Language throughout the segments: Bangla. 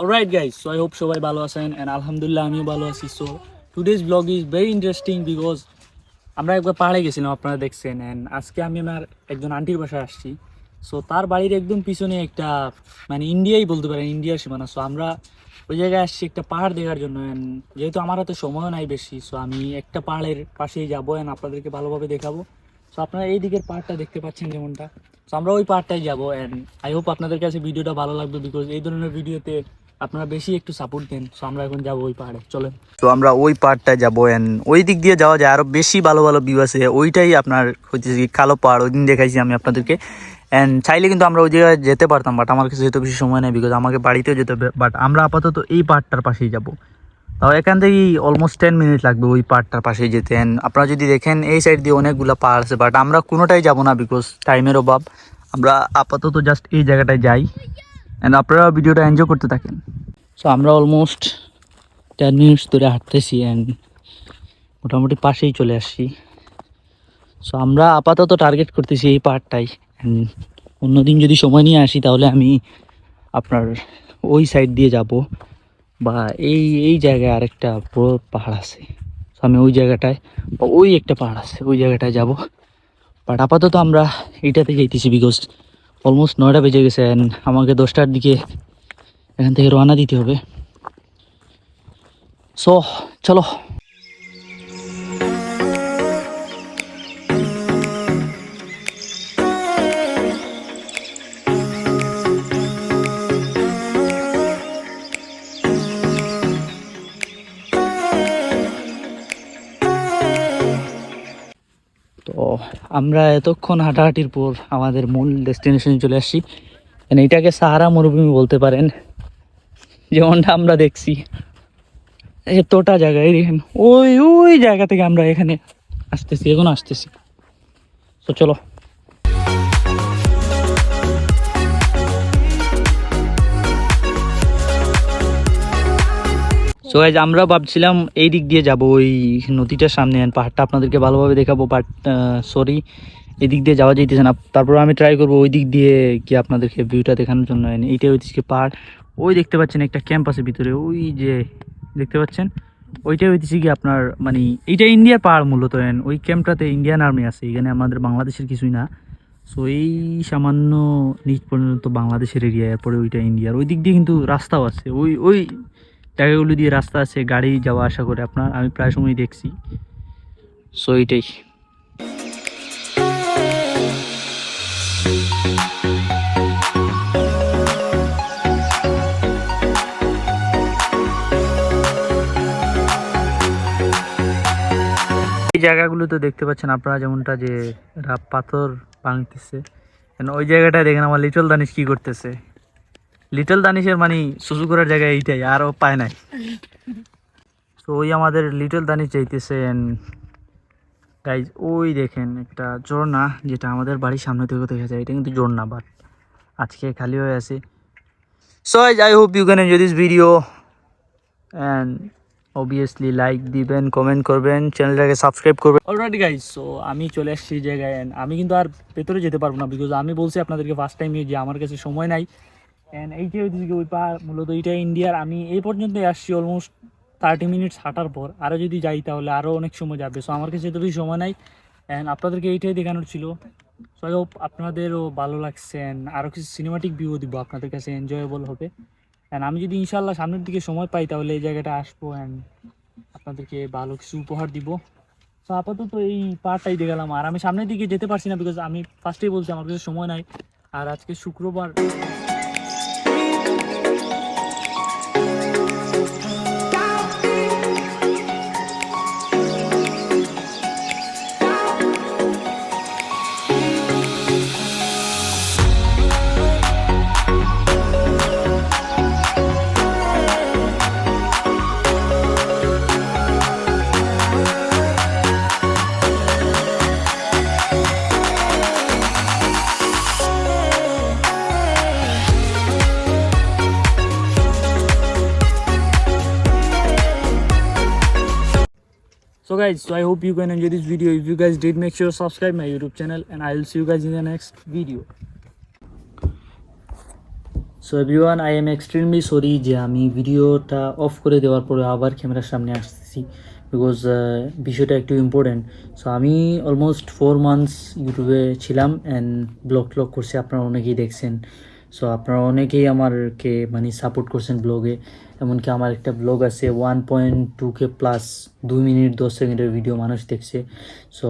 Alright guys so I hope সবাই ভালো আছেন অ্যান্ড আলহামদুলিল্লাহ আমিও ভালো আছি। So today's vlog is very interesting because আমরা একবার পাহাড়ে গেছিলাম, আপনারা দেখছেন অ্যান্ড আজকে আমি আমার একজন আন্টির বাসায় আসছি। সো তার বাড়ির একদম পিছনে একটা মানে ইন্ডিয়াই বলতে পারেন ইন্ডিয়ার সীমানা। সো আমরা ওই জায়গায় আসছি একটা পাহাড় দেখার জন্য অ্যান্ড যেহেতু আমার হাতে সময়ও নাই বেশি সো আমি একটা পাহাড়ের পাশেই যাব অ্যান্ড আপনাদেরকে ভালোভাবে দেখাবো। সো আপনারা এই দিকের পাহাড়টা দেখতে পাচ্ছেন যেমনটা। সো আমরা ওই পাহাড়টাই যাব অ্যান্ড আই হোপ আপনাদের কাছে ভিডিওটা ভালো লাগবে বিকজ এই ধরনের ভিডিওতে আপনারা বেশি একটু সাপোর্ট দেন সো আমরা এখন যাব ওই পাহাড়ে। চলেন। তো আমরা ওই পাহাড়টায় যাব এন্ড ওই দিক দিয়ে যাওয়া যায়। আরও বেশি ভালো ভালো ভিউ আছে। ওইটাই আপনার কি, কালো পাহাড়। ওই দিন দেখাইছি আমি আপনাদেরকে। এন্ড চাইলে কিন্তু আমরা ওই জায়গায় যেতে পারতাম বাট আমার কাছে যেতে বেশি সময় নেই বিকজ আমাকে বাড়িতেও যেতে হবে। বাট আমরা আপাতত এই পাহাড়টার পাশেই যাব। তাও এখান থেকেই অলমোস্ট টেন মিনিট লাগবে ওই পাহাড়টার পাশেই যেতে। And আপনারা যদি দেখেন, এই সাইড দিয়ে অনেকগুলো পাহাড় আছে বাট আমরা কোনোটাই যাব না বিকজ টাইমের অভাব। আমরা আপাতত জাস্ট এই জায়গাটায় যাই। অ্যান্ড আপনারা ভিডিওটা এনজয় করতে থাকেন। সো আমরা অলমোস্ট টেন মিনিটস ধরে হাঁটতেছি অ্যান্ড মোটামুটি পাশেই চলে আসছি। সো আমরা আপাতত টার্গেট করতেছি এই পাহাড়টাই অ্যান্ড অন্যদিন যদি সময় নিয়ে আসি, তাহলে আমি আপনার ওই সাইড দিয়ে যাব। বা এই এই জায়গায় আরেকটা বড় পাহাড় আছে। সো আমি ওই জায়গাটায় বা ওই একটা পাহাড় আছে, ওই জায়গাটায় যাব। বাট আপাতত আমরা এইটাতে যাইতেছি বিকজ অলমোস্ট নয়টা বেজে গেছে আমাকে দশটার দিকে এখান থেকে রওনা দিতে হবে। সো চলো। আমরা এতক্ষণ হাঁটাহাঁটির পর আমাদের মূল ডেস্টিনেশনে চলে আসছি। মানে এটাকে সাহারা মরুভূমি বলতে পারেন। যেমনটা আমরা দেখছি। এতটা জায়গায় দেখেন, ওই ওই জায়গা থেকে আমরা এখানে আসতেছি, এখন আসতেছি। তো চলো। সো গাইজ আমরা ভাবছিলাম এই দিক দিয়ে যাব, ওই নদীটার সামনে পাহাড়টা আপনাদেরকে ভালোভাবে দেখাবো বাট সরি এই দিক দিয়ে যাওয়া যাইতেছে না। তারপর আমি ট্রাই করব ওই দিক দিয়ে কি আপনাদেরকে ভিউটা দেখানোর জন্য, and এইটা হইতেছে পাহাড়। ওই দেখতে পাচ্ছেন একটা ক্যাম্প আছে ভিতরে, ওই যে, দেখতে পাচ্ছেন? ওইটাই হইতেছে কি আপনার মানে এইটা ইন্ডিয়ার পাহাড় মূলত ওই ক্যাম্পটাতে ইন্ডিয়ান আর্মি আছে, এখানে আমাদের বাংলাদেশের কিছুই না। সো এই সামান্য নিচ পর্যন্ত বাংলাদেশের এরিয়া এরপরে ওইটা ইন্ডিয়ার। ওই দিক দিয়ে কিন্তু রাস্তাও আছে, ওই ওই জায়গাগুলো দিয়ে রাস্তা আছে গাড়ি যাওয়া আসা করে আপনার আমি প্রায় সময় দেখছি। সো এইটাই এই জায়গাগুলো তো দেখতে পাচ্ছেন আপনারা যেমনটা যে পাথর ভাঙতেছে। ওই জায়গাটায় দেখেন আমার লিটল দানিশ কি করতেছে। লিটল দানিশের মানে সুসু করার জায়গা এইটাই, আর ও পায় নাই। তো ওই আমাদের লিটল দানিশ যাইতেছে গাইজ ওই দেখেন একটা ঝর্ণা, যেটা আমাদের বাড়ির সামনে থেকে দেখা যায় এটা কিন্তু ঝর্ণা বাট আজকে খালি হয়ে আছে। So I hope you can enjoy this video and obviously like দিবেন কমেন্ট করবেন চ্যানেলটাকে সাবস্ক্রাইব করবেন। অলরেডি গাইজ সো আমি চলে আসছি জায়গায় আমি কিন্তু আর ভেতরে যেতে পারব না বিকজ আমি বলছি আপনাদেরকে ফার্স্ট টাইমে যে আমার কাছে সময় নাই। অ্যান্ড এইটাই হচ্ছে কি, ওই পাহাড় মূলত এইটা ইন্ডিয়ার, আমি এই পর্যন্তই আসছি অলমোস্ট থার্টি মিনিটস হাঁটার পর। আরও যদি যাই তাহলে আরও অনেক সময় যাবে। সো আমার কাছে এতটুকু সময় নাই। অ্যান্ড আপনাদেরকে এইটাই দেখানোর ছিল। সো আই হোপ আপনাদেরও ভালো লাগছে অ্যান্ড আরও কিছু সিনেমাটিক ভিউ দিব আপনাদের কাছে এনজয়েবল হবে। অ্যান্ড আমি যদি ইনশাল্লাহ সামনের দিকে সময় পাই তাহলে এই জায়গাটা আসব অ্যান্ড আপনাদেরকে ভালো কিছু উপহার দিব। সো আপাতত এই পার্টটাই দেখালাম। আর আমি সামনের দিকে যেতে পারছি না বিকজ আমি ফার্স্টেই বলছি, আমার কাছে সময় নাই। আর আজকে শুক্রবার। Guys, so I hope you can enjoy this video. If you guys did, make sure subscribe my YouTube channel and I will see you guys in the next video. So everyone I am extremely sorry যে আমি ভিডিওটা অফ করে দেওয়ার পরে আবার ক্যামেরার সামনে আসতেছি বিকজ বিষয়টা একটু ইম্পর্টেন্ট সো আমি অলমোস্ট ফোর মান্থস ইউটিউবে ছিলাম অ্যান্ড ব্লগ ট্লগ করছি আপনারা অনেকেই দেখছেন সো আপনারা অনেকেই আমারকে মানে সাপোর্ট করছেন ব্লগে এমনকি আমার একটা ব্লগ আছে one point two K plus দুই মিনিট, দশ সেকেন্ডের ভিডিও মানুষ দেখছে। সো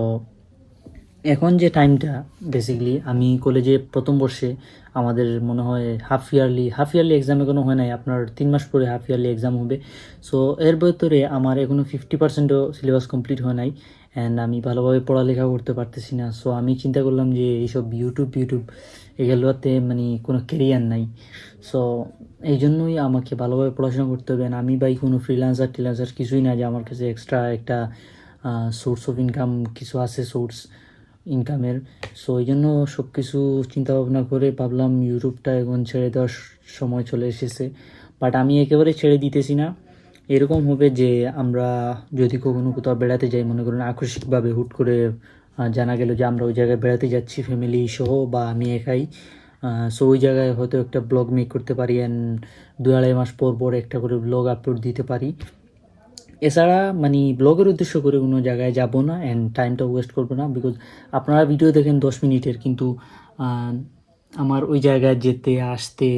এখন যে টাইমটা বেসিক্যালি আমি কলেজে প্রথম বর্ষে আমাদের মনে হয় হাফ ইয়ারলি হাফ ইয়ারলি এক্সামে কোনো হয় নাই। আপনার তিন মাস পরে হাফ ইয়ারলি এক্সাম হবে। সো এর ভেতরে আমার এখনও ফিফটি পার্সেন্টও সিলেবাস কমপ্লিট হয় নাই। অ্যান্ড আমি ভালোভাবে পড়ালেখা করতে পারতেছি না। সো আমি চিন্তা করলাম যে এইসব ইউটিউব ইউটিউব এগুলোতে মানে কোনো কেরিয়ার নাই। সো এই জন্যই আমাকে ভালোভাবে পড়াশোনা করতে হবে। আমি বাই কোনো ফ্রিল্যান্সার টিলান্সার কিছুই না যে আমার কাছে এক্সট্রা একটা সোর্স অফ ইনকাম কিছু আছে সোর্স ইনকামের সো এই জন্য সব কিছু চিন্তা ভাবনা করে ভাবলাম ইউটিউবটা এখন ছেড়ে দেওয়ার সময় চলে এসেছে। বাট আমি একেবারে ছেড়ে দিতেছি না। এরকম হবে যে আমরা যদি কখনো কোথাও বেড়াতে যাই, মনে করেন আকস্মিকভাবে হুট করে জানা গেল যে আমরা ওই জায়গায় বেড়াতে যাচ্ছি ফ্যামিলি সহ বা আমি একাই। সো ওই জায়গায় হয়তো একটা ব্লগ মেক করতে পারি অ্যান্ড দু আড়াই মাস পর পর একটা করে ব্লগ আপলোড দিতে পারি। এছাড়া মানে ব্লগের উদ্দেশ্য করে কোনো জায়গায় যাব না অ্যান্ড টাইমটা ওয়েস্ট করব না বিকজ আপনারা ভিডিও দেখেন দশ মিনিটের কিন্তু আমার ওই জায়গায় যেতে, আসতে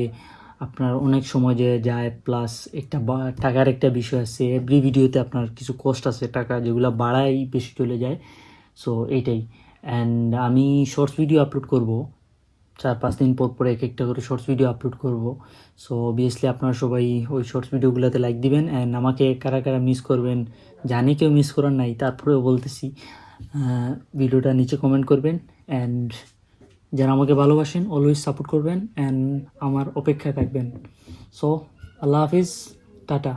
আপনার অনেক সময় যে যায় প্লাস একটা টাকার একটা বিষয় আছে এভরি ভিডিওতে আপনার কিছু কষ্ট আছে, টাকা যেগুলো বাড়াই বেশি চলে যায় সো এইটাই অ্যান্ড আমি শর্টস ভিডিও আপলোড করব। চার পাঁচ দিন পর পর এক একটা করে শর্টস ভিডিও আপলোড করব। সো অবভিয়াসলি আপনারা সবাই ওই শর্টস ভিডিওগুলোতে লাইক দিবেন অ্যান্ড আমাকে কারা কারা মিস করবেন, জানি কেউ মিস করার নাই, তারপরেও বলতেছি ভিডিওটা নিচে কমেন্ট করবেন অ্যান্ড যারা আমাকে ভালোবাসেন অলওয়েজ সাপোর্ট করবেন অ্যান্ড আমার অপেক্ষায় থাকবেন। সো আল্লাহ হাফিজ, টাটা।